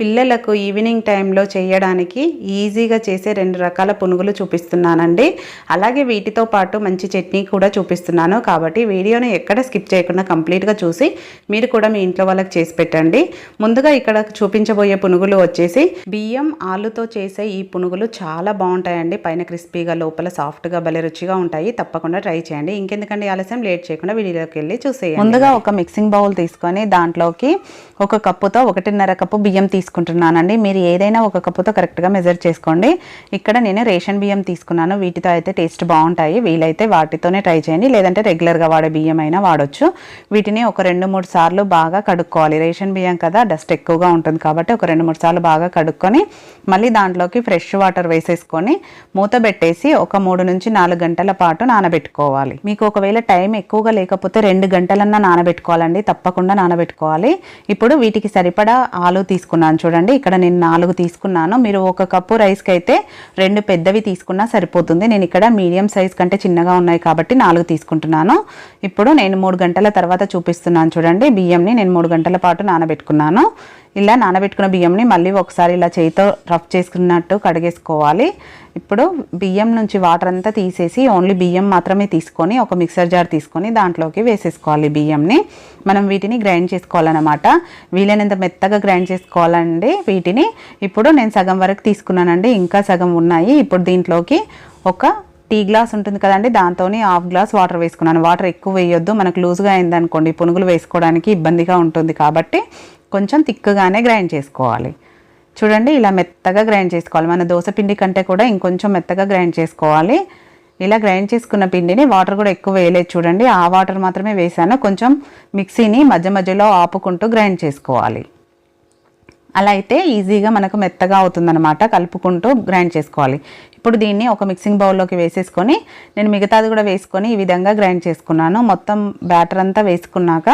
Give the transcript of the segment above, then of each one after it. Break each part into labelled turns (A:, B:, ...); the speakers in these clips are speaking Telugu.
A: పిల్లలకు ఈవినింగ్ టైంలో చేయడానికి ఈజీగా చేసే రెండు రకాల పునుగులు చూపిస్తున్నానండి అలాగే వీటితో పాటు మంచి చట్నీ కూడా చూపిస్తున్నాను కాబట్టి వీడియోను ఎక్కడ స్కిప్ చేయకుండా కంప్లీట్గా చూసి మీరు కూడా మీ ఇంట్లో వాళ్ళకి చేసి పెట్టండి ముందుగా ఇక్కడ చూపించబోయే పునుగులు వచ్చేసి బియ్యం ఆలుతో చేసే ఈ పునుగులు చాలా బాగుంటాయండి పైన క్రిస్పీగా లోపల సాఫ్ట్గా భలే రుచిగా ఉంటాయి తప్పకుండా ట్రై చేయండి ఇంకెందుకండి ఆలస్యం లేట్ చేయకుండా వీడియోకి వెళ్ళి చూసేయండి ముందుగా ఒక మిక్సింగ్ బౌల్ తీసుకొని దాంట్లోకి ఒక కప్పుతో ఒకటిన్నర కప్పు బియ్యం తీసుకు తీసుకుంటున్నానండి మీరు ఏదైనా ఒక కప్పుతో కరెక్ట్గా మెజర్ చేసుకోండి ఇక్కడ నేను రేషన్ బియ్యం తీసుకున్నాను వీటితో అయితే టేస్ట్ బాగుంటాయి వీలైతే వాటితోనే ట్రై చేయండి లేదంటే రెగ్యులర్గా వాడే బియ్యం అయినా వాడొచ్చు వీటిని ఒక రెండు మూడు సార్లు బాగా కడుక్కోవాలి రేషన్ బియ్యం కదా డస్ట్ ఎక్కువగా ఉంటుంది కాబట్టి ఒక రెండు మూడు సార్లు బాగా కడుక్కొని మళ్ళీ దాంట్లోకి ఫ్రెష్ వాటర్ వేసేసుకొని మూత పెట్టేసి ఒక మూడు నుంచి నాలుగు గంటల పాటు నానబెట్టుకోవాలి మీకు ఒకవేళ టైం ఎక్కువగా లేకపోతే రెండు గంటలన్నా నానబెట్టుకోవాలండి తప్పకుండా నానబెట్టుకోవాలి ఇప్పుడు వీటికి సరిపడా ఆలు తీసుకున్నాను చూడండి ఇక్కడ నేను నాలుగు తీసుకున్నాను మీరు ఒక కప్పు రైస్కి అయితే రెండు పెద్దవి తీసుకున్నా సరిపోతుంది నేను ఇక్కడ మీడియం సైజ్ కంటే చిన్నగా ఉన్నాయి కాబట్టి నాలుగు తీసుకుంటున్నాను ఇప్పుడు నేను మూడు గంటల తర్వాత చూపిస్తున్నాను చూడండి బియ్యంని నేను మూడు గంటల పాటు నానబెట్టుకున్నాను ఇలా నానబెట్టుకున్న బియ్యంని మళ్ళీ ఒకసారి ఇలా చేయితో రఫ్ చేసుకున్నట్టు కడిగేసుకోవాలి ఇప్పుడు బియ్యం నుంచి వాటర్ అంతా తీసేసి ఓన్లీ బియ్యం మాత్రమే తీసుకొని ఒక మిక్సర్ జార్ తీసుకొని దాంట్లోకి వేసేసుకోవాలి బియ్యంని మనం వీటిని గ్రైండ్ చేసుకోవాలన్నమాట వీలైనంత మెత్తగా గ్రైండ్ చేసుకోవాలండి వీటిని ఇప్పుడు నేను సగం వరకు తీసుకున్నానండి ఇంకా సగం ఉన్నాయి ఇప్పుడు దీంట్లోకి ఒక టీ గ్లాస్ ఉంటుంది కదండి దాంతో హాఫ్ గ్లాస్ వాటర్ వేసుకున్నాను వాటర్ ఎక్కువ వేయొద్దు మనకు లూజ్గా అయిందనుకోండి పునుగులు వేసుకోవడానికి ఇబ్బందిగా ఉంటుంది కాబట్టి కొంచెం తిక్కగానే గ్రైండ్ చేసుకోవాలి చూడండి ఇలా మెత్తగా గ్రైండ్ చేసుకోవాలి మన దోశ పిండి కంటే కూడా ఇంకొంచెం మెత్తగా గ్రైండ్ చేసుకోవాలి ఇలా గ్రైండ్ చేసుకున్న పిండిని వాటర్ కూడా ఎక్కువ వేయలేదు చూడండి ఆ వాటర్ మాత్రమే వేసాను కొంచెం మిక్సీని మధ్య మధ్యలో ఆపుకుంటూ గ్రైండ్ చేసుకోవాలి అలా అయితే ఈజీగా మనకు మెత్తగా అవుతుందనమాట కలుపుకుంటూ గ్రైండ్ చేసుకోవాలి ఇప్పుడు దీన్ని ఒక మిక్సింగ్ బౌల్లోకి వేసేసుకొని నేను మిగతాది కూడా వేసుకొని ఈ విధంగా గ్రైండ్ చేసుకున్నాను మొత్తం బ్యాటర్ అంతా వేసుకున్నాక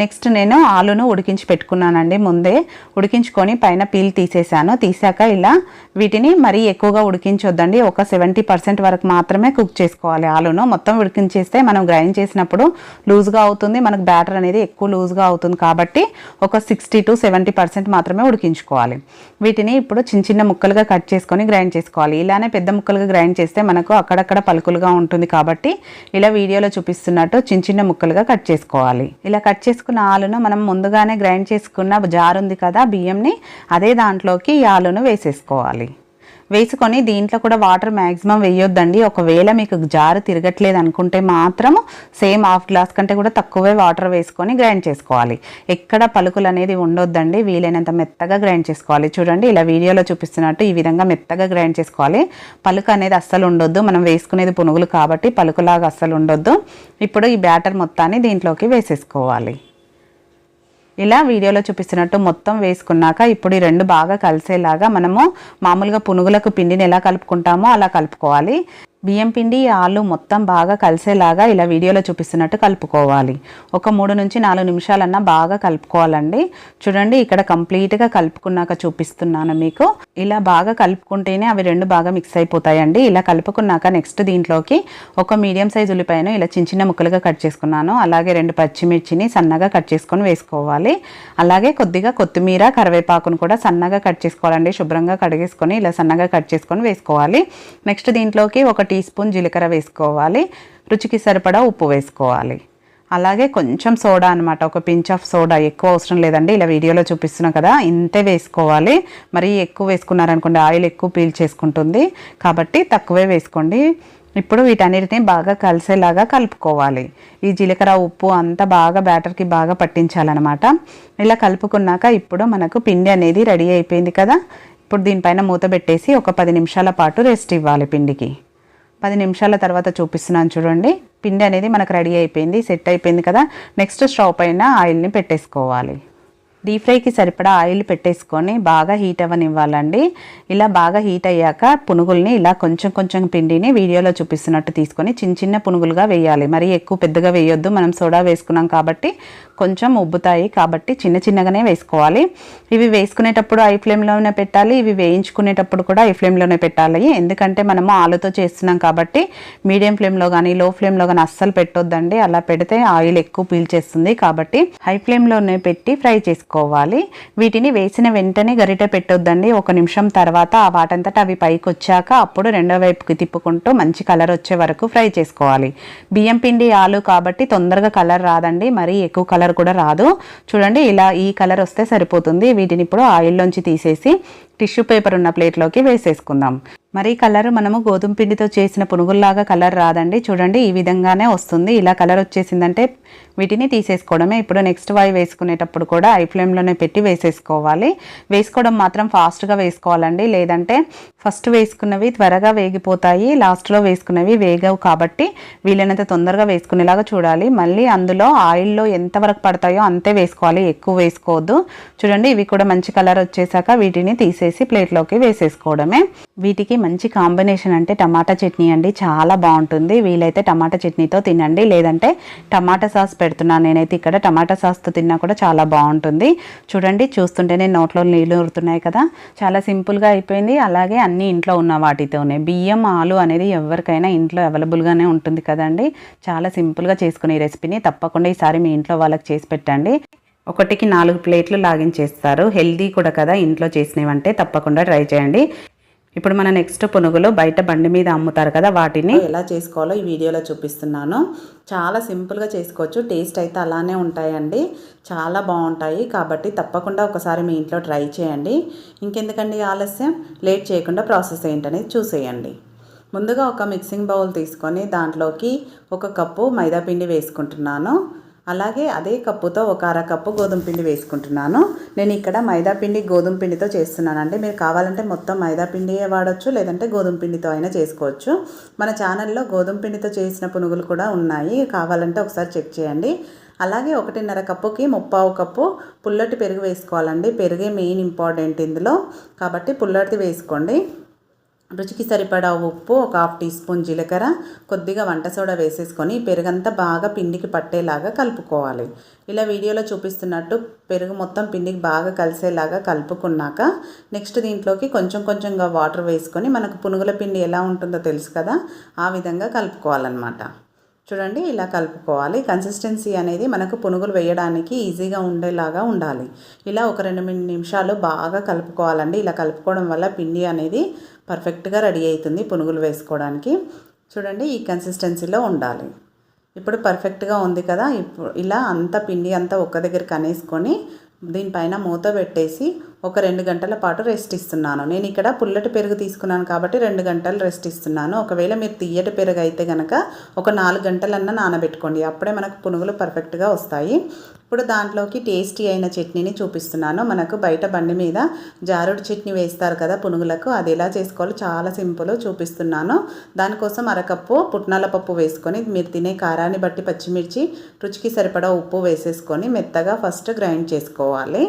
A: నెక్స్ట్ నేను ఆలును ఉడికించి పెట్టుకున్నానండి ముందే ఉడికించుకొని పైన పీల్ తీసేసాను తీసాక ఇలా వీటిని మరీ ఎక్కువగా ఉడికించొద్దండి ఒక సెవెంటీ పర్సెంట్ వరకు మాత్రమే కుక్ చేసుకోవాలి ఆలును మొత్తం ఉడికించేస్తే మనం గ్రైండ్ చేసినప్పుడు లూజ్గా అవుతుంది మనకు బ్యాటర్ అనేది ఎక్కువ లూజ్గా అవుతుంది కాబట్టి ఒక సిక్స్టీ టు సెవెంటీ పర్సెంట్ మాత్రమే ఉడికించుకోవాలి వీటిని ఇప్పుడు చిన్న చిన్న ముక్కలుగా కట్ చేసుకొని గ్రైండ్ చేసుకోవాలి ఇలానే పెద్ద ముక్కలుగా గ్రైండ్ చేస్తే మనకు అక్కడక్కడ పలుకులుగా ఉంటుంది కాబట్టి ఇలా వీడియోలో చూపిస్తున్నట్టు చిన్న చిన్న ముక్కలుగా కట్ చేసుకోవాలి ఇలా కట్ చేసుకున్న ఆలును మనం ముందుగానే గ్రైండ్ చేసుకున్న జార్ ఉంది కదా బియ్యంని అదే దాంట్లోకి ఈ ఆలును వేసేసుకోవాలి వేసుకొని దీంట్లో కూడా వాటర్ మ్యాక్సిమం వేయొద్దండి ఒకవేళ మీకు జారు తిరగట్లేదు అనుకుంటే మాత్రం సేమ్ హాఫ్ గ్లాస్ కంటే కూడా తక్కువే వాటర్ వేసుకొని గ్రైండ్ చేసుకోవాలి ఎక్కడ పలుకులు అనేది ఉండొద్దండి వీలైనంత మెత్తగా గ్రైండ్ చేసుకోవాలి చూడండి ఇలా వీడియోలో చూపిస్తున్నట్టు ఈ విధంగా మెత్తగా గ్రైండ్ చేసుకోవాలి పలుకు అనేది అస్సలు ఉండొద్దు మనం వేసుకునేది పునుగులు కాబట్టి పలుకులాగా అస్సలు ఉండొద్దు ఇప్పుడు ఈ బ్యాటర్ మొత్తాన్ని దీంట్లోకి వేసేసుకోవాలి ఇలా వీడియోలో చూపిస్తున్నట్టు మొత్తం వేసుకున్నాక ఇప్పుడు ఈ రెండు బాగా కలిసేలాగా మనము మామూలుగా పునుగులకు పిండిని ఎలా కలుపుకుంటామో అలా కలుపుకోవాలి బియ్యం పిండి ఆలు మొత్తం బాగా కలిసేలాగా ఇలా వీడియోలో చూపిస్తున్నట్టు కలుపుకోవాలి ఒక మూడు నుంచి నాలుగు నిమిషాలన్నా బాగా కలుపుకోవాలండి చూడండి ఇక్కడ కంప్లీట్గా కలుపుకున్నాక చూపిస్తున్నాను మీకు ఇలా బాగా కలుపుకుంటేనే అవి రెండు బాగా మిక్స్ అయిపోతాయండి ఇలా కలుపుకున్నాక నెక్స్ట్ దీంట్లోకి ఒక మీడియం సైజు ఉల్లిపాయను ఇలా చిన్న చిన్న ముక్కలుగా కట్ చేసుకున్నాను అలాగే రెండు పచ్చిమిర్చిని సన్నగా కట్ చేసుకొని వేసుకోవాలి అలాగే కొద్దిగా కొత్తిమీర కరివేపాకును కూడా సన్నగా కట్ చేసుకోవాలండి శుభ్రంగా కడిగేసుకొని ఇలా సన్నగా కట్ చేసుకొని వేసుకోవాలి నెక్స్ట్ దీంట్లోకి ఒక టీ స్పూన్ జీలకర్ర వేసుకోవాలి రుచికి సరిపడా ఉప్పు వేసుకోవాలి అలాగే కొంచెం సోడా అనమాట ఒక పించ్ ఆఫ్ సోడా ఎక్కువ అవసరం లేదండి ఇలా వీడియోలో చూపిస్తున్నాం కదా ఇంతే వేసుకోవాలి మరీ ఎక్కువ వేసుకున్నారనుకోండి ఆయిల్ ఎక్కువ పీల్ చేసుకుంటుంది కాబట్టి తక్కువే వేసుకోండి ఇప్పుడు వీటన్నిటిని బాగా కలిసేలాగా కలుపుకోవాలి ఈ జీలకర్ర ఉప్పు అంతా బాగా బ్యాటర్కి బాగా పట్టించాలన్నమాట ఇలా కలుపుకున్నాక ఇప్పుడు మనకు పిండి అనేది రెడీ అయిపోయింది కదా ఇప్పుడు దీనిపైన మూత పెట్టేసి ఒక పది నిమిషాల పాటు రెస్ట్ ఇవ్వాలి పిండికి పది నిమిషాల తర్వాత చూపిస్తున్నాను చూడండి పిండి అనేది మనకు రెడీ అయిపోయింది సెట్ అయిపోయింది కదా నెక్స్ట్ స్టవ్ పైన ఆయిల్ని పెట్టేసుకోవాలి డీప్ ఫ్రైకి సరిపడా ఆయిల్ పెట్టేసుకొని బాగా హీట్ అవ్వనివ్వాలండి ఇలా బాగా హీట్ అయ్యాక పునుగుల్ని ఇలా కొంచెం కొంచెం పిండిని వీడియోలో చూపిస్తున్నట్టు తీసుకొని చిన్న చిన్న పునుగులుగా వేయాలి మరి ఎక్కువ పెద్దగా వేయొద్దు మనం సోడా వేసుకున్నాం కాబట్టి కొంచెం ఉబ్బుతాయి కాబట్టి చిన్న చిన్నగానే వేసుకోవాలి ఇవి వేసుకునేటప్పుడు ఐ ఫ్లేమ్లోనే పెట్టాలి ఇవి వేయించుకునేటప్పుడు కూడా ఐ ఫ్లేమ్లోనే పెట్టాలి ఎందుకంటే మనము ఆలుతో చేస్తున్నాం కాబట్టి మీడియం ఫ్లేమ్లో కానీ లో ఫ్లేమ్లో కానీ అస్సలు పెట్టొద్దండి అలా పెడితే ఆయిల్ ఎక్కువ పీల్చేస్తుంది కాబట్టి హై ఫ్లేమ్లోనే పెట్టి ఫ్రై చేసుకోవాలి వీటిని వేసిన వెంటనే గరిట పెట్టొద్దండి ఒక నిమిషం తర్వాత ఆ వాటంతటా అవి పైకి వచ్చాక అప్పుడు రెండో వైపుకి తిప్పుకుంటూ మంచి కలర్ వచ్చే వరకు ఫ్రై చేసుకోవాలి బియ్యం పిండి ఆలు కాబట్టి తొందరగా కలర్ రాదండి మరీ ఎక్కువ కలర్ కలర్ కూడా రాదు చూడండి ఇలా ఈ కలర్ వస్తే సరిపోతుంది వీటిని ఇప్పుడు ఆయిల్లోంచి తీసేసి టిష్యూ పేపర్ ఉన్న ప్లేట్లోకి వేసేసుకుందాం మరి కలర్ మనము గోధుమ పిండితో చేసిన పునుగుల్లాగా కలర్ రాదండి చూడండి ఈ విధంగానే వస్తుంది ఇలా కలర్ వచ్చేసిందంటే వీటిని తీసేసుకోవడమే ఇప్పుడు నెక్స్ట్ వై వేసుకునేటప్పుడు కూడా ఐ ఫ్లేమ్లోనే పెట్టి వేసేసుకోవాలి వేసుకోవడం మాత్రం ఫాస్ట్గా వేసుకోవాలండి లేదంటే ఫస్ట్ వేసుకున్నవి త్వరగా వేగిపోతాయి లాస్ట్లో వేసుకున్నవి వేగవు కాబట్టి వీలైనంత తొందరగా వేసుకునేలాగా చూడాలి మళ్ళీ అందులో ఆయిల్లో ఎంతవరకు పడతాయో అంతే వేసుకోవాలి ఎక్కువ వేసుకోవద్దు చూడండి ఇవి కూడా మంచి కలర్ వచ్చేసాక వీటిని తీసే చేసేసి ప్లేట్లోకి వేసేసుకోవడమే వీటికి మంచి కాంబినేషన్ అంటే టమాటా చట్నీ అండి చాలా బాగుంటుంది వీలైతే టమాటా చట్నీతో తినండి లేదంటే టమాటా సాస్ పెడుతున్నాను నేనైతే ఇక్కడ టమాటా సాస్తో తిన్నా కూడా చాలా బాగుంటుంది చూడండి చూస్తుంటేనే నోట్లో నీళ్ళు ఉరుతున్నాయి కదా చాలా సింపుల్గా అయిపోయింది అలాగే అన్ని ఇంట్లో ఉన్న వాటితోనే బియ్యం ఆలు అనేది ఎవరికైనా ఇంట్లో అవైలబుల్గానే ఉంటుంది కదండి చాలా సింపుల్గా చేసుకునే రెసిపీని తప్పకుండా ఈసారి మీ ఇంట్లో వాళ్ళకి చేసి పెట్టండి ఒకటికి నాలుగు ప్లేట్లు లాగించేస్తారు హెల్దీ కూడా కదా ఇంట్లో చేసినవంటే తప్పకుండా ట్రై చేయండి ఇప్పుడు మన నెక్స్ట్ పునుగులు బయట బండి మీద అమ్ముతారు కదా వాటిని ఎలా చేసుకోవాలో ఈ వీడియోలో చూపిస్తున్నాను చాలా సింపుల్గా చేసుకోవచ్చు టేస్ట్ అయితే అలానే ఉంటాయండి చాలా బాగుంటాయి కాబట్టి తప్పకుండా ఒకసారి మీ ఇంట్లో ట్రై చేయండి ఇంకెందుకండి ఆలస్యం లేట్ చేయకుండా ప్రాసెస్ ఏంటనేది చూసేయండి ముందుగా ఒక మిక్సింగ్ బౌల్ తీసుకొని దాంట్లోకి ఒక కప్పు మైదాపిండి వేసుకుంటున్నాను అలాగే అదే కప్పుతో ఒక అర కప్పు గోధుమ పిండి వేసుకుంటున్నాను నేను ఇక్కడ మైదా పిండి గోధుమ పిండితో చేస్తున్నానండి మీరు కావాలంటే మొత్తం మైదా పిండియే వాడచ్చు లేదంటే గోధుమ పిండితో అయినా చేసుకోవచ్చు మన ఛానల్లో గోధుమ పిండితో చేసిన పునుగులు కూడా ఉన్నాయి కావాలంటే ఒకసారి చెక్ చేయండి అలాగే ఒకటిన్నర కప్పుకి ముప్పావు కప్పు పుల్లటి పెరుగు వేసుకోవాలండి పెరుగే మెయిన్ ఇంపార్టెంట్ ఇందులో కాబట్టి పుల్లటిది వేసుకోండి రుచికి సరిపడా ఉప్పు ఒక హాఫ్ టీ స్పూన్ జీలకర్ర కొద్దిగా వంట సోడా వేసేసుకొని పెరుగంతా బాగా పిండికి పట్టేలాగా కలుపుకోవాలి ఇలా వీడియోలో చూపిస్తున్నట్టు పెరుగు మొత్తం పిండికి బాగా కలిసేలాగా కలుపుకున్నాక నెక్స్ట్ దీంట్లోకి కొంచెం కొంచెంగా వాటర్ వేసుకొని మనకు పునుగుల పిండి ఎలా ఉంటుందో తెలుసు కదా ఆ విధంగా కలుపుకోవాలన్నమాట చూడండి ఇలా కలుపుకోవాలి కన్సిస్టెన్సీ అనేది మనకు పునుగులు వేయడానికి ఈజీగా ఉండేలాగా ఉండాలి ఇలా ఒక రెండు మూడు నిమిషాలు బాగా కలుపుకోవాలండి ఇలా కలుపుకోవడం వల్ల పిండి అనేది పర్ఫెక్ట్గా రెడీ అవుతుంది పునుగులు వేసుకోవడానికి చూడండి ఈ కన్సిస్టెన్సీలో ఉండాలి ఇప్పుడు పర్ఫెక్ట్గా ఉంది కదా ఇప్పుడు ఇలా అంత పిండి అంతా ఒక్క దగ్గర కనేసుకొని దీనిపైన మూత పెట్టేసి ఒక రెండు గంటల పాటు రెస్ట్ ఇస్తున్నాను నేను ఇక్కడ పుల్లటి పెరుగు తీసుకున్నాను కాబట్టి రెండు గంటలు రెస్ట్ ఇస్తున్నాను ఒకవేళ మీరు తీయటి పెరుగు అయితే కనుక ఒక నాలుగు గంటలన్నా నానబెట్టుకోండి అప్పుడే మనకు పునుగులు పర్ఫెక్ట్గా వస్తాయి ఇప్పుడు దాంట్లోకి టేస్టీ అయిన చట్నీని చూపిస్తున్నాను మనకు బయట బండి మీద జారుడు చట్నీ వేస్తారు కదా పునుగులకు అది ఎలా చేసుకోవాలో చాలా సింపుల్ చూపిస్తున్నాను దానికోసం అరకప్పు పుట్నాల పప్పు వేసుకొని మీరు తినే కారాన్ని బట్టి పచ్చిమిర్చి రుచికి సరిపడా ఉప్పు వేసేసుకొని మెత్తగా ఫస్ట్ గ్రైండ్ చేసుకోవాలి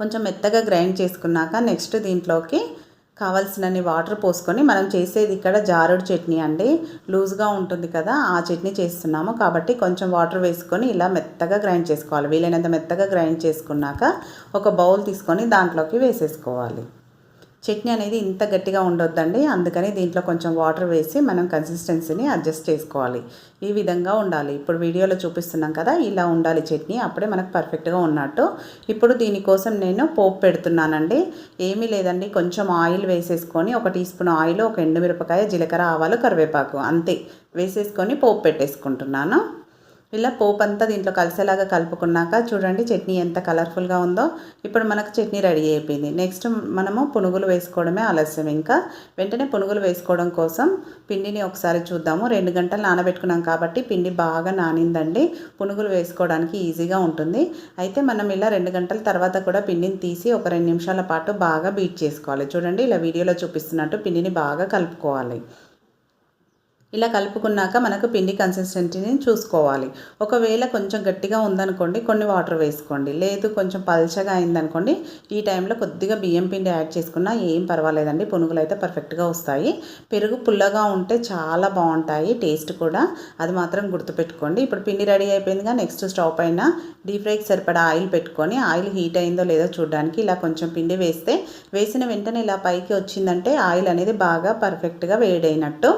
A: కొంచెం మెత్తగా గ్రైండ్ చేసుకున్నాక నెక్స్ట్ దీంట్లోకి కావాల్సినన్ని వాటర్ పోసుకొని మనం చేసేది ఇక్కడ జారుడు చట్నీ అండి లూజ్గా ఉంటుంది కదా ఆ చట్నీ చేస్తున్నాము కాబట్టి కొంచెం వాటర్ వేసుకొని ఇలా మెత్తగా గ్రైండ్ చేసుకోవాలి వీలైనంత మెత్తగా గ్రైండ్ చేసుకున్నాక ఒక బౌల్ తీసుకొని దాంట్లోకి వేసేసుకోవాలి చట్నీ అనేది ఇంత గట్టిగా ఉండొద్దండి అందుకని దీంట్లో కొంచెం వాటర్ వేసి మనం కన్సిస్టెన్సీని అడ్జస్ట్ చేసుకోవాలి ఈ విధంగా ఉండాలి ఇప్పుడు వీడియోలో చూపిస్తున్నాం కదా ఇలా ఉండాలి చట్నీ అప్పుడే మనకు పర్ఫెక్ట్గా ఉన్నట్టు ఇప్పుడు దీనికోసం నేను పోపు పెడుతున్నానండి ఏమీ లేదండి కొంచెం ఆయిల్ వేసేసుకొని ఒక టీ స్పూన్ ఆయిల్ ఒక ఎండుమిరపకాయ జీలకర్ర ఆవాలు కరివేపాకు అంతే వేసేసుకొని పోపు పెట్టేసుకుంటున్నాను ఇలా పోపు అంతా దీంట్లో కలిసేలాగా కలుపుకున్నాక చూడండి చట్నీ ఎంత కలర్ఫుల్గా ఉందో ఇప్పుడు మనకు చట్నీ రెడీ అయిపోయింది నెక్స్ట్ మనము పునుగులు వేసుకోవడమే ఆలస్యం ఇంకా వెంటనే పునుగులు వేసుకోవడం కోసం పిండిని ఒకసారి చూద్దాము రెండు గంటలు నానబెట్టుకున్నాం కాబట్టి పిండి బాగా నానిందండి పునుగులు వేసుకోవడానికి ఈజీగా ఉంటుంది అయితే మనం ఇలా రెండు గంటల తర్వాత కూడా పిండిని తీసి ఒక రెండు నిమిషాల పాటు బాగా బీట్ చేసుకోవాలి చూడండి ఇలా వీడియోలో చూపిస్తున్నట్టు పిండిని బాగా కలుపుకోవాలి ఇలా కలుపుకున్నాక మనకు పిండి కన్సిస్టెన్సీని చూసుకోవాలి ఒకవేళ కొంచెం గట్టిగా ఉందనుకోండి కొన్ని వాటర్ వేసుకోండి లేదు కొంచెం పల్చగా అయిందనుకోండి ఈ టైంలో కొద్దిగా బియ్యం పిండి యాడ్ చేసుకున్నా ఏం పర్వాలేదండి పునుగులు అయితే పర్ఫెక్ట్గా వస్తాయి పెరుగు పుల్లగా ఉంటే చాలా బాగుంటాయి టేస్ట్ కూడా అది మాత్రం గుర్తుపెట్టుకోండి ఇప్పుడు పిండి రెడీ అయిపోయిందిగా నెక్స్ట్ స్టవ్ పైన డీప్ ఫ్రైకి సరిపడా ఆయిల్ పెట్టుకొని ఆయిల్ హీట్ అయిందో లేదో చూడడానికి ఇలా కొంచెం పిండి వేస్తే వేసిన వెంటనే ఇలా పైకి వచ్చిందంటే ఆయిల్ అనేది బాగా పర్ఫెక్ట్గా వేడైనట్టు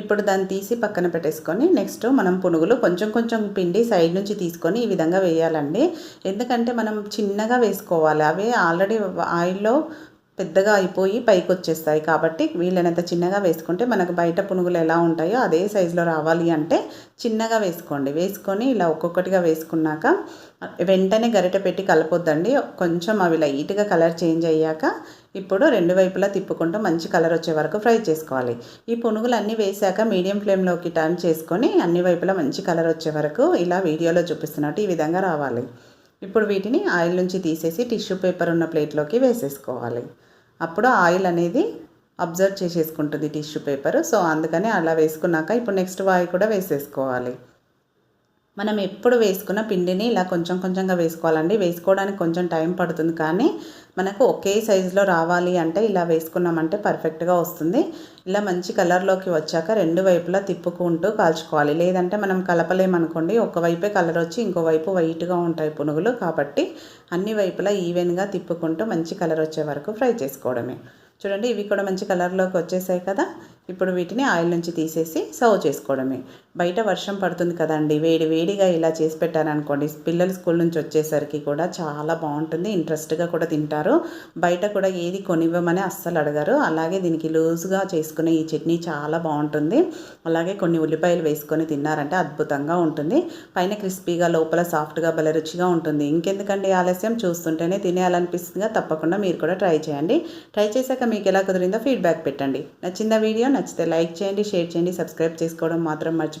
A: ఇప్పుడు దాన్ని తీసి పక్కన పెట్టేసుకొని నెక్స్ట్ మనం పునుగులు కొంచెం కొంచెం పిండి సైడ్ నుంచి తీసుకొని ఈ విధంగా వేయాలండి ఎందుకంటే మనం చిన్నగా వేసుకోవాలి అవి ఆల్రెడీ ఆయిల్లో పెద్దగా అయిపోయి పైకి వచ్చేస్తాయి కాబట్టి వీళ్ళనంత చిన్నగా వేసుకుంటే మనకు బయట పునుగులు ఎలా ఉంటాయో అదే సైజులో రావాలి అంటే చిన్నగా వేసుకోండి వేసుకొని ఇలా ఒక్కొక్కటిగా వేసుకున్నాక వెంటనే గరిటె పెట్టి కలపొద్దండి కొంచెం అవి లైట్గా కలర్ చేంజ్ అయ్యాక ఇప్పుడు రెండు వైపులా తిప్పుకుంటూ మంచి కలర్ వచ్చే వరకు ఫ్రై చేసుకోవాలి ఈ పునుగులు అన్నీ వేసాక మీడియం ఫ్లేమ్లోకి టర్న్ చేసుకొని అన్ని వైపులా మంచి కలర్ వచ్చే వరకు ఇలా వీడియోలో చూపిస్తున్నట్టు ఈ విధంగా రావాలి ఇప్పుడు వీటిని ఆయిల్ నుంచి తీసేసి టిష్యూ పేపర్ ఉన్న ప్లేట్లోకి వేసేసుకోవాలి అప్పుడు ఆయిల్ అనేది అబ్జర్వ్ చేసేసుకుంటుంది టిష్యూ పేపర్ సో అందుకని అలా వేసుకున్నాక ఇప్పుడు నెక్స్ట్ వాయి కూడా వేసేసుకోవాలి మనం ఎప్పుడు వేసుకున్న పిండిని ఇలా కొంచెం కొంచెంగా వేసుకోవాలండి వేసుకోవడానికి కొంచెం టైం పడుతుంది కానీ మనకు ఒకే సైజులో రావాలి అంటే ఇలా వేసుకున్నామంటే పర్ఫెక్ట్గా వస్తుంది ఇలా మంచి కలర్లోకి వచ్చాక రెండు వైపులా తిప్పుకుంటూ కాల్చుకోవాలి లేదంటే మనం కలపలేమనుకోండి ఒకవైపే కలర్ వచ్చి ఇంకోవైపు వైట్గా ఉంటాయి పునుగులు కాబట్టి అన్ని వైపులా ఈవెన్గా తిప్పుకుంటూ మంచి కలర్ వచ్చే వరకు ఫ్రై చేసుకోవడమే చూడండి ఇవి కూడా మంచి కలర్లోకి వచ్చేసాయి కదా ఇప్పుడు వీటిని ఆయిల్ నుంచి తీసేసి సర్వ్ చేసుకోవడమే బయట వర్షం పడుతుంది కదండి వేడి వేడిగా ఇలా చేసి పెట్టారనుకోండి పిల్లలు స్కూల్ నుంచి వచ్చేసరికి కూడా చాలా బాగుంటుంది ఇంట్రెస్ట్గా కూడా తింటారు బయట కూడా ఏది కొనివ్వమని అస్సలు అడగారు అలాగే దీనికి లూజ్గా చేసుకునే ఈ చట్నీ చాలా బాగుంటుంది అలాగే కొన్ని ఉల్లిపాయలు వేసుకొని తిన్నారంటే అద్భుతంగా ఉంటుంది పైన క్రిస్పీగా లోపల సాఫ్ట్గా భలే రుచిగా ఉంటుంది ఇంకెందుకండి ఆలస్యం చూస్తుంటేనే తినేయాలనిపిస్తుందిగా తప్పకుండా మీరు కూడా ట్రై చేయండి ట్రై చేశాక మీకు ఎలా కుదిరిందో ఫీడ్బ్యాక్ పెట్టండి నచ్చిందా వీడియో నచ్చితే లైక్ చేయండి షేర్ చేయండి సబ్స్క్రైబ్ చేసుకోవడం మాత్రం మర్చిపో